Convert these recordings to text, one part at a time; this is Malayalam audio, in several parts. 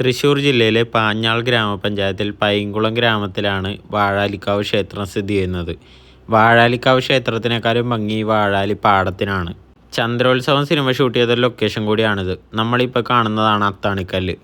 തൃശ്ശൂർ ജില്ലയിലെ പാഞ്ഞാൾ ഗ്രാമപഞ്ചായത്തിൽ പൈങ്കുളം ഗ്രാമത്തിലാണ് വാഴാലിക്കാവ് ക്ഷേത്രം സ്ഥിതി ചെയ്യുന്നത്. വാഴാലിക്കാവ് ക്ഷേത്രത്തിനേക്കാളും ഭംഗി വാഴാലി പാടത്തിനാണ്. ചന്ദ്രോത്സവം സിനിമ ഷൂട്ട് ചെയ്ത ലൊക്കേഷൻ കൂടിയാണിത്. നമ്മളിപ്പോൾ കാണുന്നതാണ് അത്താണിക്കല്ല്.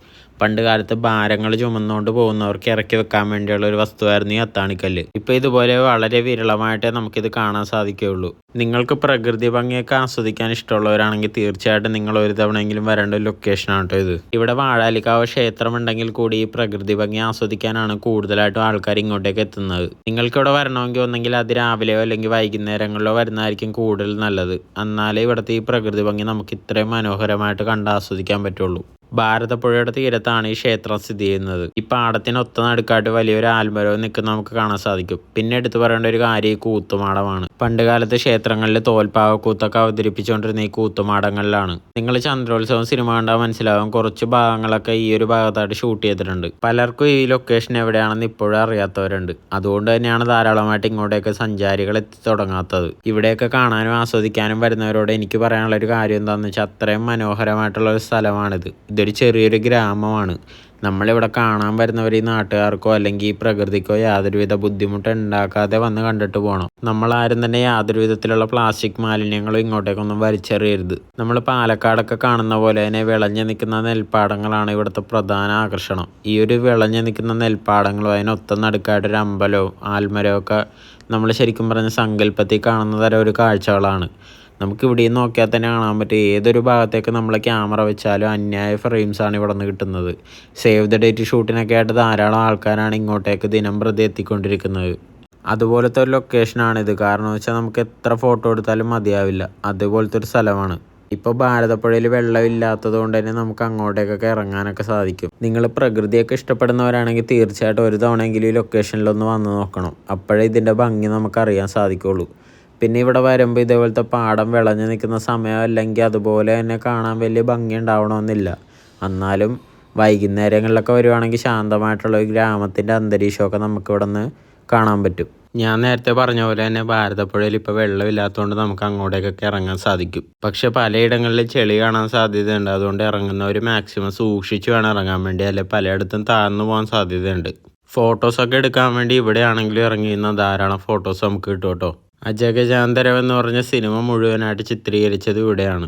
പണ്ട് കാലത്ത് ഭാരങ്ങൾ ചുമന്നുകൊണ്ട് പോകുന്നവർക്ക് ഇറക്കി വെക്കാൻ വേണ്ടിയുള്ള ഒരു വസ്തുവായിരുന്നു ഈ അത്താണിക്കല്ല്. ഇപ്പോൾ ഇതുപോലെ വളരെ വിരളമായിട്ടേ നമുക്കിത് കാണാൻ സാധിക്കുകയുള്ളൂ. നിങ്ങൾക്ക് പ്രകൃതി ഭംഗിയൊക്കെ ആസ്വദിക്കാൻ ഇഷ്ടമുള്ളവരാണെങ്കിൽ തീർച്ചയായിട്ടും നിങ്ങൾ ഒരു തവണയെങ്കിലും വരേണ്ട ഒരു ലൊക്കേഷനാണ് കേട്ടോ ഇത്. ഇവിടെ വാഴാലിക്കാവ് ക്ഷേത്രം ഉണ്ടെങ്കിൽ കൂടി ഈ പ്രകൃതി ഭംഗി ആസ്വദിക്കാനാണ് കൂടുതലായിട്ടും ആൾക്കാർ ഇങ്ങോട്ടേക്ക് എത്തുന്നത്. നിങ്ങൾക്ക് ഇവിടെ വരണമെങ്കിൽ ഒന്നെങ്കിൽ അത് രാവിലെയോ അല്ലെങ്കിൽ വൈകുന്നേരങ്ങളിലോ വരുന്നതായിരിക്കും കൂടുതൽ നല്ലത്. എന്നാലേ ഇവിടുത്തെ ഈ പ്രകൃതി ഭംഗി നമുക്ക് ഇത്രയും മനോഹരമായിട്ട് കണ്ട് ആസ്വദിക്കാൻ പറ്റുള്ളൂ. ഭാരതപ്പുഴയുടെ തീരത്താണ് ഈ ക്ഷേത്രം സ്ഥിതി ചെയ്യുന്നത്. ഈ പാടത്തിന് ഒത്ത നടുക്കായിട്ട് വലിയൊരു ആൽമരവും നിൽക്കുന്ന നമുക്ക് കാണാൻ സാധിക്കും. പിന്നെ എടുത്തു പറയേണ്ട ഒരു കാര്യം ഈ കൂത്തുമാടമാണ്. പണ്ട് കാലത്ത് ക്ഷേത്രങ്ങളിൽ തോൽപ്പാവ കൂത്തൊക്കെ അവതരിപ്പിച്ചുകൊണ്ടിരുന്ന ഈ കൂത്തുമാടങ്ങളിലാണ്. നിങ്ങൾ ചന്ദ്രോത്സവം സിനിമ കണ്ടാൽ മനസ്സിലാവും കുറച്ച് ഭാഗങ്ങളൊക്കെ ഈ ഒരു ഭാഗത്തായിട്ട് ഷൂട്ട് ചെയ്തിട്ടുണ്ട്. പലർക്കും ഈ ലൊക്കേഷൻ എവിടെയാണെന്ന് ഇപ്പോഴും അറിയാത്തവരുണ്ട്. അതുകൊണ്ട് തന്നെയാണ് ധാരാളമായിട്ട് ഇങ്ങോട്ടേക്ക് സഞ്ചാരികൾ എത്തി തുടങ്ങാത്തത്. ഇവിടെയൊക്കെ കാണാനും ആസ്വദിക്കാനും വരുന്നവരോട് എനിക്ക് പറയാനുള്ള ഒരു കാര്യം എന്താണെന്ന് വെച്ചാൽ അത്രയും മനോഹരമായിട്ടുള്ള ഒരു സ്ഥലമാണിത്. ഇതൊരു ചെറിയൊരു ഗ്രാമമാണ്. നമ്മളിവിടെ കാണാൻ വരുന്നവർ ഈ നാട്ടുകാർക്കോ അല്ലെങ്കിൽ ഈ പ്രകൃതിക്കോ യാതൊരുവിധ ബുദ്ധിമുട്ട് ഉണ്ടാക്കാതെ വന്ന് കണ്ടിട്ട് പോകണം നമ്മളാരും തന്നെ യാതൊരു വിധത്തിലുള്ള പ്ലാസ്റ്റിക് മാലിന്യങ്ങളും ഇങ്ങോട്ടേക്കൊന്നും വലിച്ചെറിയരുത്. നമ്മൾ പാലക്കാടൊക്കെ കാണുന്ന പോലെ തന്നെ വിളഞ്ഞു നിൽക്കുന്ന നെൽപ്പാടങ്ങളാണ് ഇവിടുത്തെ പ്രധാന ആകർഷണം. ഈ ഒരു വിളഞ്ഞു നിൽക്കുന്ന നെൽപ്പാടങ്ങളോ അതിനൊത്ത നടുക്കായിട്ടൊരു അമ്പലോ ആൽമരോ ഒക്കെ നമ്മൾ ശരിക്കും പറഞ്ഞ സങ്കല്പത്തിൽ കാണുന്ന തരം ഒരു കാഴ്ചകളാണ്. നമുക്ക് ഇവിടെ നിന്ന് നോക്കിയാൽ തന്നെ കാണാൻ പറ്റും ഏതൊരു ഭാഗത്തേക്ക് നമ്മൾ ക്യാമറ വെച്ചാലും അന്യായ ഫ്രെയിംസാണ് ഇവിടെ നിന്ന് കിട്ടുന്നത്. സേവ് ദ ഡേറ്റ് ഷൂട്ടിനൊക്കെ ആയിട്ട് ധാരാളം ആൾക്കാരാണ് ഇങ്ങോട്ടേക്ക് ദിനം പ്രതി എത്തിക്കൊണ്ടിരിക്കുന്നത്. അതുപോലത്തെ ഒരു ലൊക്കേഷനാണിത് കാരണം വെച്ചാൽ നമുക്ക് എത്ര ഫോട്ടോ എടുത്താലും മതിയാവില്ല. അതുപോലത്തെ ഒരു സ്ഥലമാണ്. ഇപ്പോൾ ഭാരതപ്പുഴയിൽ വെള്ളമില്ലാത്തത് കൊണ്ട് തന്നെ നമുക്ക് അങ്ങോട്ടേക്കൊക്കെ ഇറങ്ങാനൊക്കെ സാധിക്കും. നിങ്ങൾ പ്രകൃതിയൊക്കെ ഇഷ്ടപ്പെടുന്നവരാണെങ്കിൽ തീർച്ചയായിട്ടും ഒരു തവണയെങ്കിലും ഈ ലൊക്കേഷനിലൊന്ന് വന്ന് നോക്കണം. അപ്പോഴേ ഇതിന്റെ ഭംഗി നമുക്കറിയാൻ സാധിക്കുള്ളൂ. പിന്നെ ഇവിടെ വരുമ്പോൾ ഇതേപോലത്തെ പാടം വിളഞ്ഞു നിൽക്കുന്ന സമയം അല്ലെങ്കിൽ അതുപോലെ തന്നെ കാണാൻ വലിയ ഭംഗി ഉണ്ടാവണമെന്നില്ല. എന്നാലും വൈകുന്നേരങ്ങളിലൊക്കെ വരുവാണെങ്കിൽ ശാന്തമായിട്ടുള്ള ഒരു ഗ്രാമത്തിന്റെ അന്തരീക്ഷമൊക്കെ നമുക്ക് ഇവിടെ നിന്ന് കാണാൻ പറ്റും. ഞാൻ നേരത്തെ പറഞ്ഞ പോലെ തന്നെ ഭാരതപ്പുഴയിൽ ഇപ്പോൾ വെള്ളമില്ലാത്തതുകൊണ്ട് നമുക്ക് അങ്ങോട്ടേക്കൊക്കെ ഇറങ്ങാൻ സാധിക്കും. പക്ഷെ പലയിടങ്ങളിൽ ചെളി കാണാൻ സാധ്യതയുണ്ട്. അതുകൊണ്ട് ഇറങ്ങുന്നവർ മാക്സിമം സൂക്ഷിച്ച് വേണം ഇറങ്ങാൻ വേണ്ടി. അല്ലെ പലയിടത്തും താഴ്ന്നു പോകാൻ സാധ്യതയുണ്ട്. ഫോട്ടോസൊക്കെ എടുക്കാൻ വേണ്ടി ഇവിടെയാണെങ്കിലും ഇറങ്ങിയിരുന്ന ധാരാളം ഫോട്ടോസ് നമുക്ക് കിട്ടും കേട്ടോ. അജഗജാന്തരം എന്ന് പറഞ്ഞ സിനിമ മുഴുവനായിട്ട് ചിത്രീകരിച്ചത് ഇവിടെയാണ്.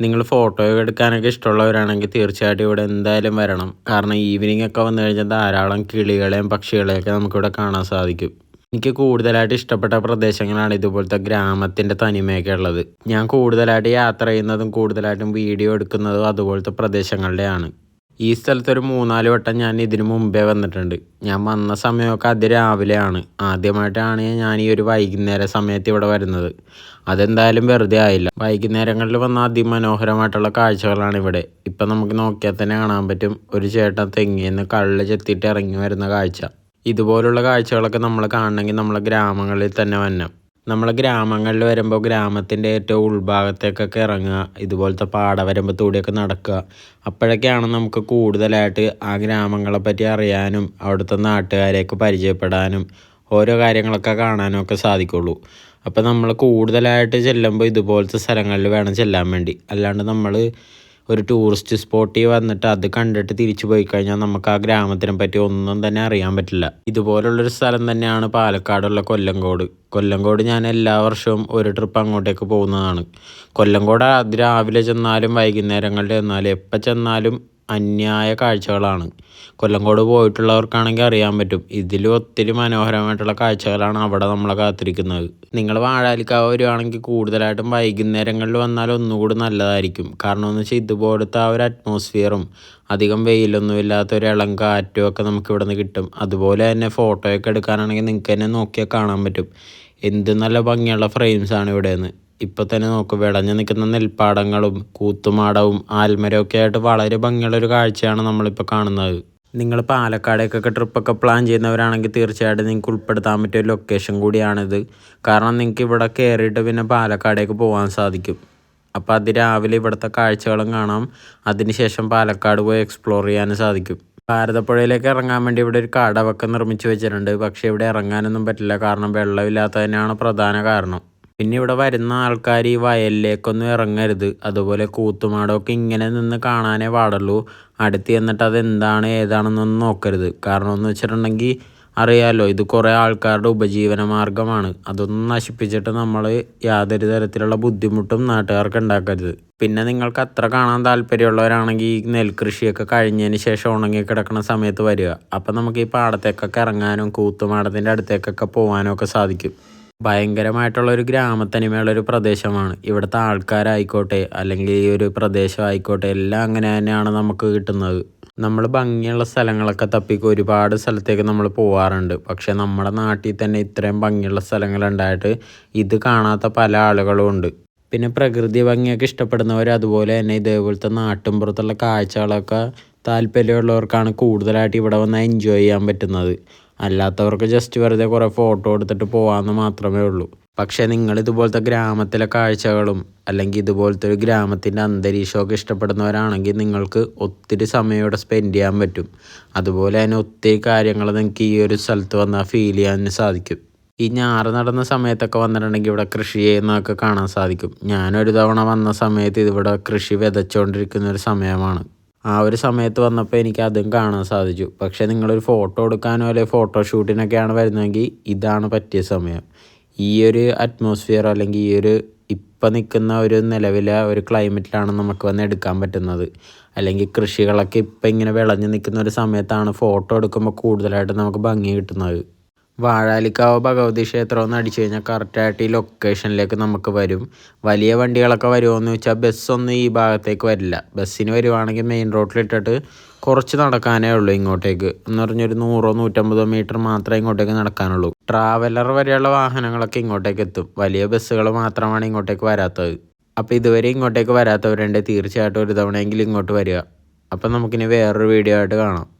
നിങ്ങൾ ഫോട്ടോ എടുക്കാനൊക്കെ ഇഷ്ടമുള്ളവരാണെങ്കിൽ തീർച്ചയായിട്ടും ഇവിടെ എന്തായാലും വരണം. കാരണം ഈവനിങ് ഒക്കെ വന്നു കഴിഞ്ഞാൽ ധാരാളം കിളികളെയും പക്ഷികളെയൊക്കെ നമുക്കിവിടെ കാണാൻ സാധിക്കും. എനിക്ക് കൂടുതലായിട്ട് ഇഷ്ടപ്പെട്ട പ്രദേശങ്ങളാണ് ഇതുപോലത്തെ ഗ്രാമത്തിന്റെ തനിമയൊക്കെ ഉള്ളത്. ഞാൻ കൂടുതലായിട്ട് യാത്ര ചെയ്യുന്നതും കൂടുതലായിട്ടും വീഡിയോ എടുക്കുന്നതും അതുപോലത്തെ പ്രദേശങ്ങളുടെയാണ് ഈ സ്ഥലത്തൊരു മൂന്നാൽ വട്ടം ഞാൻ ഇതിനു മുമ്പേ വന്നിട്ടുണ്ട്. ഞാൻ വന്ന സമയമൊക്കെ അതിരാവിലെയാണ്. ആദ്യമായിട്ടാണ് ഞാൻ ഈ ഒരു വൈകുന്നേര സമയത്ത് ഇവിടെ വരുന്നത്. അതെന്തായാലും വെറുതെ ആയില്ല. വൈകുന്നേരങ്ങളിൽ വന്ന അതിമനോഹരമായിട്ടുള്ള കാഴ്ചകളാണ് ഇവിടെ. ഇപ്പം നമുക്ക് നോക്കിയാൽ തന്നെ കാണാൻ പറ്റും ഒരു ചേട്ടൻ തെങ്ങിന്ന് കള്ള് ചെത്തിയിട്ട് ഇറങ്ങി വരുന്ന കാഴ്ച. ഇതുപോലുള്ള കാഴ്ചകളൊക്കെ നമ്മൾ കാണണമെങ്കിൽ നമ്മളെ ഗ്രാമങ്ങളിൽ തന്നെ വരണം. നമ്മളെ ഗ്രാമങ്ങളിൽ വരുമ്പോൾ ഗ്രാമത്തിന്റെ ഏറ്റവും ഉൾഭാഗത്തേക്കൊക്കെ ഇറങ്ങുക ഇതുപോലത്തെ പാടവരമ്പത്തൂടെയൊക്കെ നടക്കുക. അപ്പോഴൊക്കെയാണ് നമുക്ക് കൂടുതലായിട്ട് ആ ഗ്രാമങ്ങളെ പറ്റി അറിയാനും അവിടുത്തെ നാട്ടുകാരെയൊക്കെ പരിചയപ്പെടാനും ഓരോ കാര്യങ്ങളൊക്കെ കാണാനും ഒക്കെ സാധിക്കുള്ളൂ. അപ്പോൾ നമ്മൾ കൂടുതലായിട്ട് ചെല്ലുമ്പോൾ ഇതുപോലത്തെ സ്ഥലങ്ങളിൽ വേണം ചെല്ലാൻ വേണ്ടി. അല്ലാണ്ട് നമ്മൾ ഒരു ടൂറിസ്റ്റ് സ്പോട്ടിൽ വന്നിട്ട് അത് കണ്ടിട്ട് തിരിച്ചു പോയി കഴിഞ്ഞാൽ നമുക്ക് ആ ഗ്രാമത്തിനെ പറ്റി ഒന്നും തന്നെ അറിയാൻ പറ്റില്ല. ഇതുപോലുള്ളൊരു സ്ഥലം തന്നെയാണ് പാലക്കാടുള്ള കൊല്ലങ്കോട് കൊല്ലങ്കോട് ഞാൻ എല്ലാ വർഷവും ഒരു ട്രിപ്പ് അങ്ങോട്ടേക്ക് പോകുന്നതാണ്. കൊല്ലങ്കോട് രാവിലെ ചെന്നാലും വൈകുന്നേരങ്ങളിൽ ചെന്നാലും എപ്പോൾ ചെന്നാലും അന്യായ കാഴ്ചകളാണ്. കൊല്ലങ്കോട് പോയിട്ടുള്ളവർക്കാണെങ്കിൽ അറിയാൻ പറ്റും. ഇതിലും ഒത്തിരി മനോഹരമായിട്ടുള്ള കാഴ്ചകളാണ് അവിടെ നമ്മളെ കാത്തിരിക്കുന്നത്. നിങ്ങൾ വാഴാലിക്കാവ് വരുവാണെങ്കിൽ കൂടുതലായിട്ടും വൈകുന്നേരങ്ങളിൽ വന്നാൽ ഒന്നുകൂടി നല്ലതായിരിക്കും. കാരണം എന്ന് വെച്ചാൽ ഇതുപോലത്തെ ആ ഒരു അറ്റ്മോസ്ഫിയറും അധികം വെയിലൊന്നുമില്ലാത്ത ഒരു ഇളം കാറ്റും ഒക്കെ നമുക്ക് ഇവിടെ നിന്ന് കിട്ടും. അതുപോലെ തന്നെ ഫോട്ടോയൊക്കെ എടുക്കാനാണെങ്കിൽ നിങ്ങൾക്ക് തന്നെ നോക്കിയാൽ കാണാൻ പറ്റും. എന്ത് നല്ല ഭംഗിയുള്ള ഫ്രെയിംസാണ് ഇവിടെ നിന്ന് ഇപ്പം തന്നെ നോക്കും വിളഞ്ഞു നിൽക്കുന്ന നെൽപ്പാടങ്ങളും കൂത്തുമാടവും ആൽമരവും ഒക്കെ ആയിട്ട് വളരെ ഭംഗിയുള്ള ഒരു കാഴ്ചയാണ് നമ്മളിപ്പോൾ കാണുന്നത്. നിങ്ങൾ പാലക്കാടേക്കൊക്കെ ട്രിപ്പൊക്കെ പ്ലാൻ ചെയ്യുന്നവരാണെങ്കിൽ തീർച്ചയായിട്ടും നിങ്ങൾക്ക് ഉൾപ്പെടുത്താൻ പറ്റിയ ലൊക്കേഷൻ കൂടിയാണിത്. കാരണം നിങ്ങൾക്ക് ഇവിടെ കയറിയിട്ട് പിന്നെ പാലക്കാടേക്ക് പോകാൻ സാധിക്കും. അപ്പോൾ അത് രാവിലെ ഇവിടുത്തെ കാഴ്ചകളും കാണാം. അതിനുശേഷം പാലക്കാട് പോയി എക്സ്പ്ലോർ ചെയ്യാനും സാധിക്കും. ഭാരതപ്പുഴയിലേക്ക് ഇറങ്ങാൻ വേണ്ടി ഇവിടെ ഒരു കടവൊക്കെ നിർമ്മിച്ച് വെച്ചിട്ടുണ്ട്. പക്ഷേ ഇവിടെ ഇറങ്ങാനൊന്നും പറ്റില്ല. കാരണം വെള്ളമില്ലാത്തതിനാണ് പ്രധാന കാരണം. പിന്നെ ഇവിടെ വരുന്ന ആൾക്കാർ ഈ വയലിലേക്കൊന്നും ഇറങ്ങരുത്. അതുപോലെ കൂത്തുമാടമൊക്കെ ഇങ്ങനെ നിന്ന് കാണാനേ പാടുള്ളൂ. അടുത്ത് ചെന്നിട്ട് അതെന്താണ് ഏതാണെന്നൊന്നും നോക്കരുത്. കാരണം എന്ന് വെച്ചിട്ടുണ്ടെങ്കിൽ അറിയാമല്ലോ ഇത് കുറേ ആൾക്കാരുടെ ഉപജീവന മാർഗമാണ്. അതൊന്നും നശിപ്പിച്ചിട്ട് നമ്മൾ യാതൊരു തരത്തിലുള്ള ബുദ്ധിമുട്ടും നാട്ടുകാർക്ക് ഉണ്ടാക്കരുത്. പിന്നെ നിങ്ങൾക്ക് അത്ര കാണാൻ താല്പര്യമുള്ളവരാണെങ്കിൽ ഈ നെൽകൃഷിയൊക്കെ കഴിഞ്ഞതിന് ശേഷം ഉണങ്ങി കിടക്കുന്ന സമയത്ത് വരിക. അപ്പം നമുക്ക് ഈ പാടത്തേക്കൊക്കെ ഇറങ്ങാനും കൂത്തുമാടത്തിന്റെ അടുത്തേക്കൊക്കെ പോകാനും ഒക്കെ സാധിക്കും. ഭയങ്കരമായിട്ടുള്ള ഒരു ഗ്രാമത്തനിമയുള്ള ഒരു പ്രദേശമാണ്. ഇവിടുത്തെ ആൾക്കാരായിക്കോട്ടെ അല്ലെങ്കിൽ ഈ ഒരു പ്രദേശം ആയിക്കോട്ടെ എല്ലാം അങ്ങനെ തന്നെയാണ് നമുക്ക് കിട്ടുന്നത്. നമ്മൾ ഭംഗിയുള്ള സ്ഥലങ്ങളൊക്കെ തപ്പിക്ക് ഒരുപാട് സ്ഥലത്തേക്ക് നമ്മൾ പോവാറുണ്ട്. പക്ഷെ നമ്മുടെ നാട്ടിൽ തന്നെ ഇത്രയും ഭംഗിയുള്ള സ്ഥലങ്ങളുണ്ടായിട്ട് ഇത് കാണാത്ത പല ആളുകളും ഉണ്ട്. പിന്നെ പ്രകൃതി ഭംഗിയൊക്കെ ഇഷ്ടപ്പെടുന്നവർ അതുപോലെ തന്നെ ഇതേപോലത്തെ നാട്ടിൻപുറത്തുള്ള കാഴ്ചകളൊക്കെ താല്പര്യമുള്ളവർക്കാണ് കൂടുതലായിട്ട് ഇവിടെ വന്ന് എൻജോയ് ചെയ്യാൻ പറ്റുന്നത്. അല്ലാത്തവർക്ക് ജസ്റ്റ് വെറുതെ കുറേ ഫോട്ടോ എടുത്തിട്ട് പോകാമെന്ന് മാത്രമേ ഉള്ളൂ. പക്ഷേ നിങ്ങൾ ഇതുപോലത്തെ ഗ്രാമത്തിലെ കാഴ്ചകളും അല്ലെങ്കിൽ ഇതുപോലത്തെ ഒരു ഗ്രാമത്തിന്റെ അന്തരീക്ഷമൊക്കെ ഇഷ്ടപ്പെടുന്നവരാണെങ്കിൽ നിങ്ങൾക്ക് ഒത്തിരി സമയം ഇവിടെ സ്പെൻഡ് ചെയ്യാൻ പറ്റും. അതുപോലെ തന്നെ ഒത്തിരി കാര്യങ്ങൾ നിങ്ങൾക്ക് ഈ ഒരു സ്ഥലത്ത് വന്നാൽ ഫീൽ ചെയ്യാൻ സാധിക്കും. ഈ ഞാറ് നടന്ന സമയത്തൊക്കെ വന്നിട്ടുണ്ടെങ്കിൽ ഇവിടെ കൃഷി ചെയ്യുന്നതൊക്കെ കാണാൻ സാധിക്കും. ഞാനൊരു തവണ വന്ന സമയത്ത് ഇതിവിടെ കൃഷി വിതച്ചുകൊണ്ടിരിക്കുന്ന ഒരു സമയമാണ്. ആ ഒരു സമയത്ത് വന്നപ്പോൾ എനിക്ക് അതും കാണാൻ സാധിച്ചു. പക്ഷേ നിങ്ങളൊരു ഫോട്ടോ എടുക്കാനോ അല്ലെങ്കിൽ ഫോട്ടോഷൂട്ടിനൊക്കെയാണ് വരുന്നതെങ്കിൽ ഇതാണ് പറ്റിയ സമയം. ഈ ഒരു അറ്റ്മോസ്ഫിയർ അല്ലെങ്കിൽ ഈ ഒരു ഇപ്പം നിൽക്കുന്ന ഒരു നിലവിലെ ഒരു ക്ലൈമറ്റിലാണ് നമുക്ക് വന്ന് എടുക്കാൻ പറ്റുന്നത്. അല്ലെങ്കിൽ കൃഷികളൊക്കെ ഇപ്പം ഇങ്ങനെ വിളഞ്ഞു നിൽക്കുന്ന ഒരു സമയത്താണ് ഫോട്ടോ എടുക്കുമ്പോൾ കൂടുതലായിട്ട് നമുക്ക് ഭംഗി കിട്ടുന്നത്. വാഴാലിക്കാവ് ഭഗവതി ക്ഷേത്രം എന്ന് അടിച്ചു കഴിഞ്ഞാൽ കറക്റ്റായിട്ട് ഈ ലൊക്കേഷനിലേക്ക് നമുക്ക് വരും. വലിയ വണ്ടികളൊക്കെ വരുമോയെന്ന് വെച്ചാൽ ബസ്സൊന്നും ഈ ഭാഗത്തേക്ക് വരില്ല. ബസ്സിന് വരുവാണെങ്കിൽ മെയിൻ റോഡിലിട്ടിട്ട് കുറച്ച് നടക്കാനേ ഉള്ളൂ ഇങ്ങോട്ടേക്ക്. എന്ന് പറഞ്ഞൊരു നൂറോ നൂറ്റമ്പതോ മീറ്റർ മാത്രമേ ഇങ്ങോട്ടേക്ക് നടക്കാനുള്ളൂ. ട്രാവലർ വരെയുള്ള വാഹനങ്ങളൊക്കെ ഇങ്ങോട്ടേക്ക് എത്തും. വലിയ ബസ്സുകൾ മാത്രമാണ് ഇങ്ങോട്ടേക്ക് വരാത്തത്. അപ്പോൾ ഇതുവരെ ഇങ്ങോട്ടേക്ക് വരാത്തവരുണ്ട്. തീർച്ചയായിട്ടും ഒരു തവണയെങ്കിലും ഇങ്ങോട്ട് വരിക. അപ്പം നമുക്കിനി വേറൊരു വീഡിയോ ആയിട്ട് കാണാം.